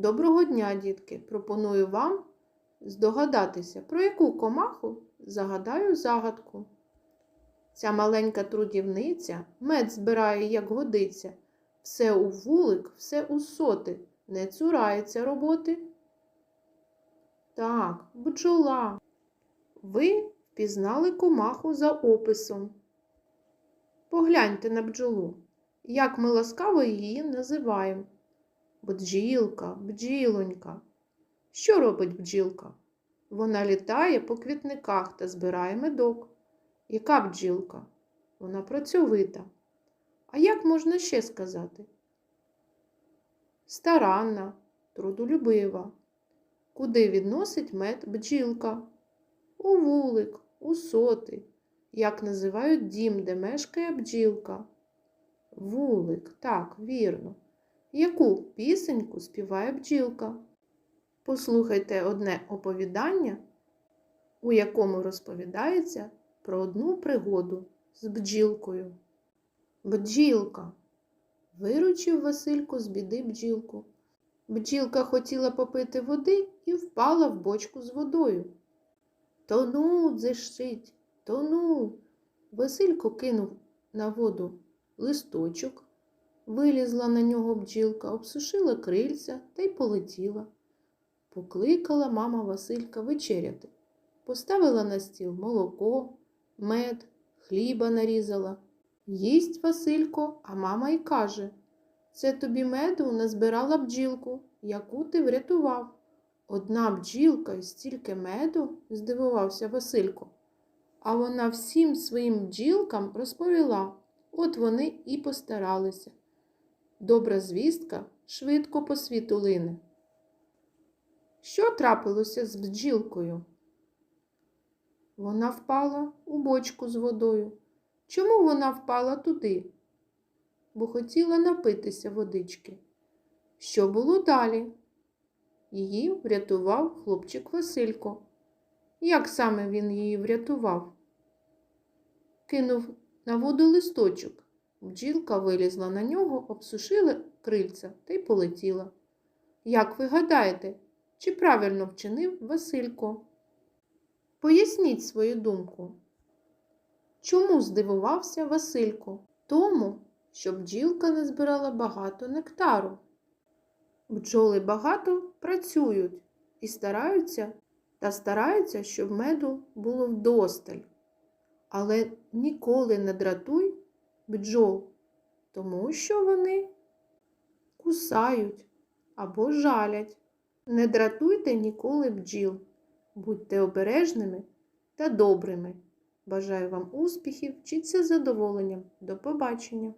Доброго дня, дітки! Пропоную вам здогадатися, про яку комаху загадаю загадку. Ця маленька трудівниця мед збирає, як годиться, все у вулик, все у соти, не цурається роботи. Так, бджола. Ви впізнали комаху за описом. Погляньте на бджолу, як ми ласкаво її називаємо. Бджілка, бджілонька. Що робить бджілка? Вона літає по квітниках та збирає медок. Яка бджілка? Вона працьовита. А як можна ще сказати? Старанна, трудолюбива. Куди відносить мед бджілка? У вулик, у соти. Як називають дім, де мешкає бджілка? Вулик, так, вірно. Яку пісеньку співає бджілка? Послухайте одне оповідання, у якому розповідається про одну пригоду з бджілкою. Бджілка. Виручив Василько з біди бджілку. Бджілка хотіла попити води і впала в бочку з водою. Тону, дзищить, тону. Василько кинув на воду листочок. Вилізла на нього бджілка, обсушила крильця та й полетіла. Покликала мама Василька вечеряти. Поставила на стіл молоко, мед, хліба нарізала. Їсть Василько, а мама й каже Це тобі меду назбирала бджілку, яку ти врятував. Одна бджілка і стільки меду, здивувався Василько. А вона всім своїм бджілкам розповіла, от вони і постаралися. Добра звістка швидко по світу лине. Що трапилося з бджілкою? Вона впала у бочку з водою. Чому вона впала туди? Бо хотіла напитися водички. Що було далі? Її врятував хлопчик Василько. Як саме він її врятував? Кинув на воду листочок. Бджілка вилізла на нього, обсушила крильця та й полетіла. Як ви гадаєте, чи правильно вчинив Василько? Поясніть свою думку. Чому здивувався Василько? Тому, що бджілка не збирала багато нектару. Бджоли багато працюють і стараються та стараються, щоб меду було вдосталь. Але ніколи не дратуй бджол, тому що вони кусають або жалять. Не дратуйте ніколи бджіл, будьте обережними та добрими. Бажаю вам успіхів, вчіться задоволенням. До побачення!